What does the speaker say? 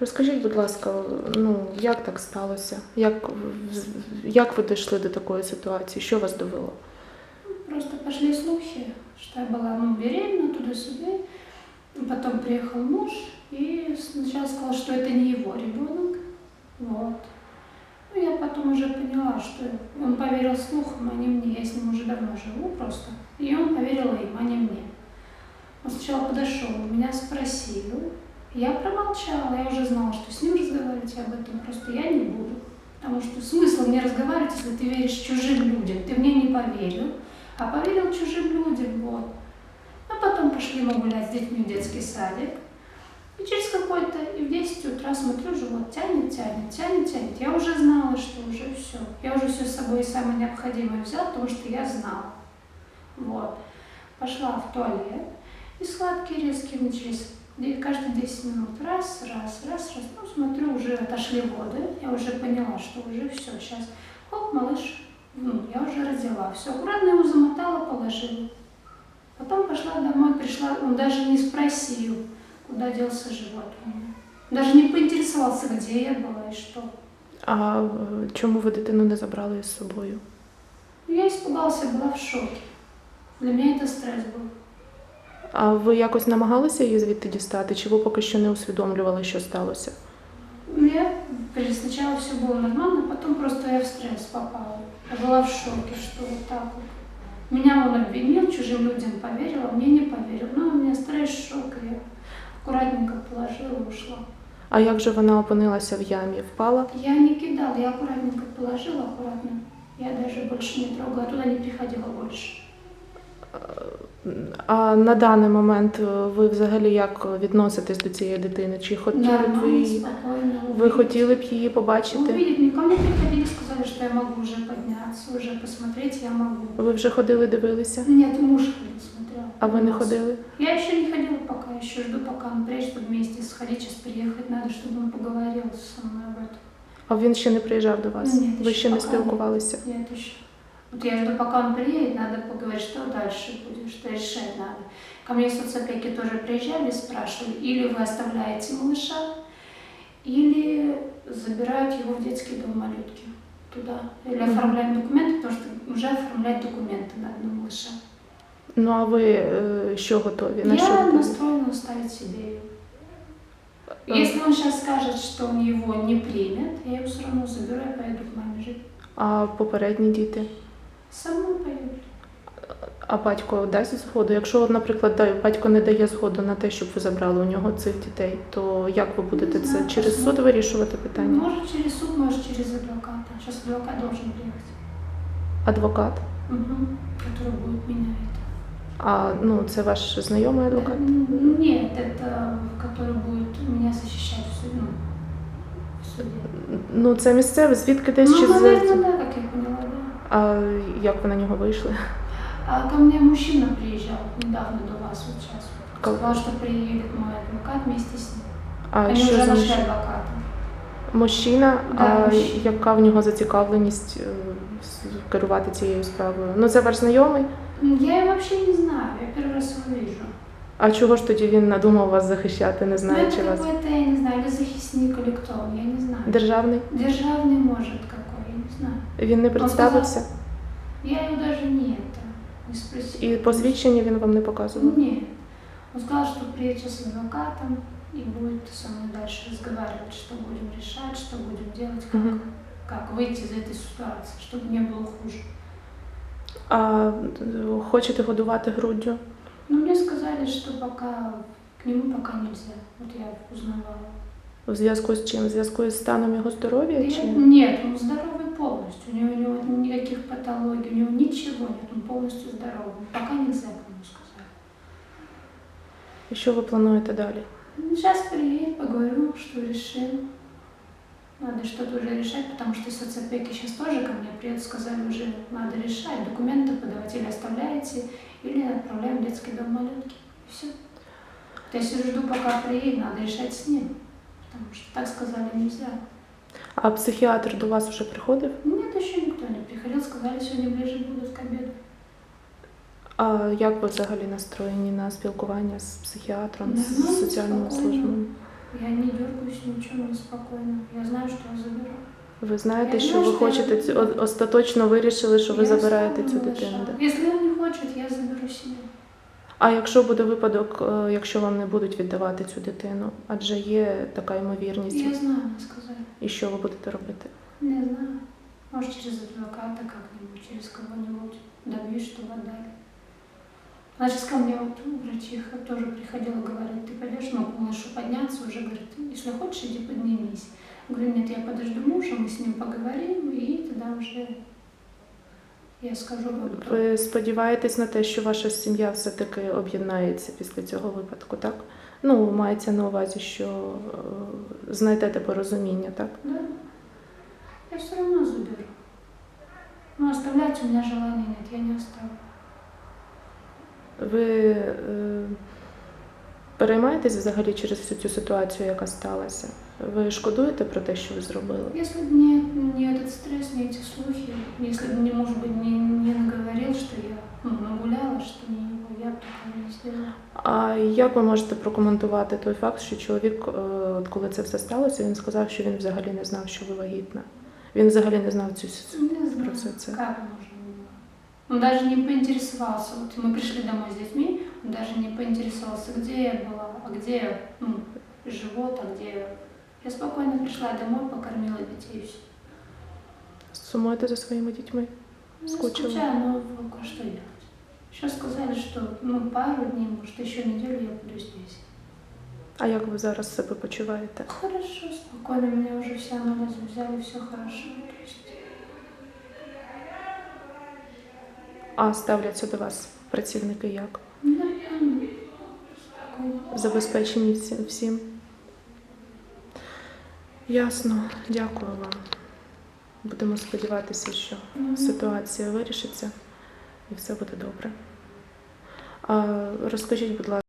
Розкажіть, будь ласка, ну як так сталося? Як, в- як ви дійшли до такої ситуації? Що вас довело? Просто пошли слухи, что я была ну, беременна туда-сюда. Потом приехал муж и сначала сказал, что это не его ребенок. Вот. Ну, я потом уже поняла, что он поверил слухам, а не мне. Я с ним уже давно живу просто. И он поверил им, а не мне. Он сначала подошел, меня спросил. я промолчала, я уже знала, что с ним разговаривать об этом просто я не буду. Потому что смысл мне разговаривать, если ты веришь чужим людям. Ты мне не поверил, а поверил чужим людям. Вот. А потом пошли мы гулять с детьми в детский садик. И через какой-то, и в 10 утра смотрю, живот тянет, тянет, тянет, тянет. Я уже знала, что уже все. Я уже все с собой самое необходимое взяла, потому что я знала. Вот. Пошла в туалет, и сладкие резкие начались. Каждые 10 минут. Раз, раз, раз, раз. Ну, смотрю, уже отошли воды. Я уже поняла, что уже все. Сейчас, хоп, малыш, ну, я уже родила. Все, аккуратно его замотала, положила. Потом пошла домой, пришла, он даже не спросил, куда делся живот. Даже не поинтересовался, где я была и что. А е, чому ви дитину не забрали із собою? Я испугалась, я была в шоке. Для меня это стресс был. А ви якось намагалися її звідти дістати, чи ви поки що не усвідомлювали, що сталося? Ну, Я при- сначала все было нормально, потом просто я в стресс попала. Я была в шоке, что вот так вот. Меня он обвинил, чужим людям поверил, а мне не поверил. Ну, у меня стресс, шок, и я аккуратненько положила ушла. А як же вона опинилася в ямі? Впала? Я не кидала, я аккуратненько положила, аккуратно. Я даже больше не трогала, туда не приходила больше. А на даний момент е, ви взагалі як відноситесь до цієї дитини? Чи хотіли б ви Нормально, її? спокойно. Ви увидеть. хотіли б її побачити? Увидеть, мне ко мне приходили, сказали, что я могу уже подняться, уже посмотреть я могу. Ви вже ходили, дивилися? Нет, муж ходил, смотрел. А ви не Нас. ходили? Я еще не ходила пока, еще жду, пока он приедет, чтобы вместе сходить, сейчас приехать надо, чтобы он поговорил со мной об этом. А він ще не приїжджав до вас? Ні, ви ще ще не поки ні. спілкувалися? Нет еще. Вот я жду, пока он приедет, надо поговорить, что дальше будет, что решать надо. Ко мне соцопеки тоже приезжали, спрашивали, или вы оставляете малыша, или забирают его в детский дом малютки туда. Или Мгм. оформляем документы, потому что уже оформлять документы надо на малыша. Ну а ви е, що готові? На що Я готові? настроена оставить себе ее. Э. Если он сейчас скажет, что он его не примет, я его все равно заберу и поеду к маме жить. А попередні діти? Сама поеду. А батько дасть згоду? Якщо, от, наприклад, да- батько не дає згоду на те, щоб ви забрали у нього цих дітей, то як ви будете Не це знаю, через суд посмотрим. вирішувати питання? Может через суд, может через адвоката. Сейчас адвокат должен приехать. Адвокат? Мгм. Который будет меня это. А ну це ваш знайомий адвокат? М, Нет, это который будет меня защищать в суде. Ну, в суде. Ну це місцеве, звідки десь Ну, чи з наверное, да, как я поняла, да. а як ви на нього вийшли? А ко мне мужчина приезжал недавно до вас, вот сейчас. Как? Сказал, что приедет мой адвокат вместе с ним. А Они що уже за нашли мужчина? адвоката. Мужчина, Да, а мужчина. яка в нього зацікавленість е, с- керувати цією справою? Ну це ваш знайомий? М, Я его вообще не знаю, я первый раз его вижу. А чого ж тоді він надумав вас захищати, не Ну, знаючи это вас? какой-то, я не знаю, или захисник, или кто он, я не знаю. Державний? Державный может какой, я не знаю. Він не представився? Я его даже не это, не спросила. І посвідчення він вам не показував? Нет. Он сказал, что приедет сейчас с адвокатом и будет со мной дальше разговаривать, что будем решать, что будем делать, как, Мгм. как выйти из этой ситуации, чтобы не было хуже. А е, хочете годувати груддю? Но мне сказали, что пока к нему пока нельзя. Вот я узнавала. В зв'язку з чим? В зв'язку з станом його здоров'я? Я- Чи Нет, он здоровый полностью. У него, у него никаких патологий, у него ничего нет. Он полностью здоровый. Пока нельзя, к нему сказали. І що ви плануєте далі? Ну, Сейчас приедет, поговорю, что решим. Надо что-то уже решать, потому что соцопеки сейчас тоже ко мне приедут, сказали уже, надо решать, документы подавать или оставляете, или отправляем в детский дом малютки. Все. Я сижу, жду, пока приедет, надо решать с ним. Потому что так сказали нельзя. А психіатр до вас вже приходив? Нет, еще никто не приходил, сказали, сегодня ближе будут к обеду. А як ви взагалі настроєні на спілкування з психіатром, з соціальними спокійно. службами? Я не дергаюсь, ничего, мне спокойно. Я знаю, что я заберу. Ви знаєте, Я що знаю, ви що я хочете цю- о- остаточно вирішили, що ви Я забираєте цю дитину. Да? Если он не хочет, я заберу себе. А якщо буде випадок, е, якщо вам не будуть віддавати цю дитину, адже є така ймовірність, Я знаю, мне сказали. і що ви будете робити? Не знаю. Может, через адвоката как-нибудь, через кого-нибудь добьюсь, чтобы отдали. Она сейчас ко мне вот врачиха тоже приходила, говорит, ты пойдешь, ну, малышу подняться, уже говорит, если хочешь, иди поднимись. Говорю, нет, я подожду мужа, мы с ним поговорим, и тогда уже я скажу вам. Ви сподіваєтесь на те, що ваша сім'я все-таки об'єднається після цього випадку, так? Ну, мається на увазі, що е, знайдете порозуміння, так? Да. Я все равно заберу. Но оставлять у меня желания нет, я не оставлю. Ви е, переймаєтесь взагалі через всю цю ситуацію, яка сталася? Ви шкодуєте про те, що ви зробили? Если бы не, не этот стресс, не эти слухи, если бы мне, может быть, не, не наговорил, что я ну, нагуляла, что не его, я бы такого не сделала. А як ви можете прокоментувати той факт, що чоловік, е, от коли це все сталося, він сказав, що він взагалі не знав, що ви вагітна? Він взагалі не знав цю с- Не знаю, про все це. как можно было. Он даже не поинтересовался. Вот мы пришли домой с детьми, он даже не поинтересовался, где я была, а где я, ну, живот, а где я. Я спокойно пришла домой, покормила детей и все. Сумуєте за своїми дітьми? Ну, Скучала. Скучаю, но а что делать? Сейчас сказали, что ну, пару дней, может, еще неделю я буду здесь. А як ви зараз себе почуваєте? Хорошо, спокойно, меня уже все анализы взяли, все хорошо. То есть, А ставляться до вас працівники як? нормально, спокойно. Забезпечені всім? Ясно, дякую вам. Будемо сподіватися, що ситуація вирішиться і все буде добре. А розкажіть, будь ласка.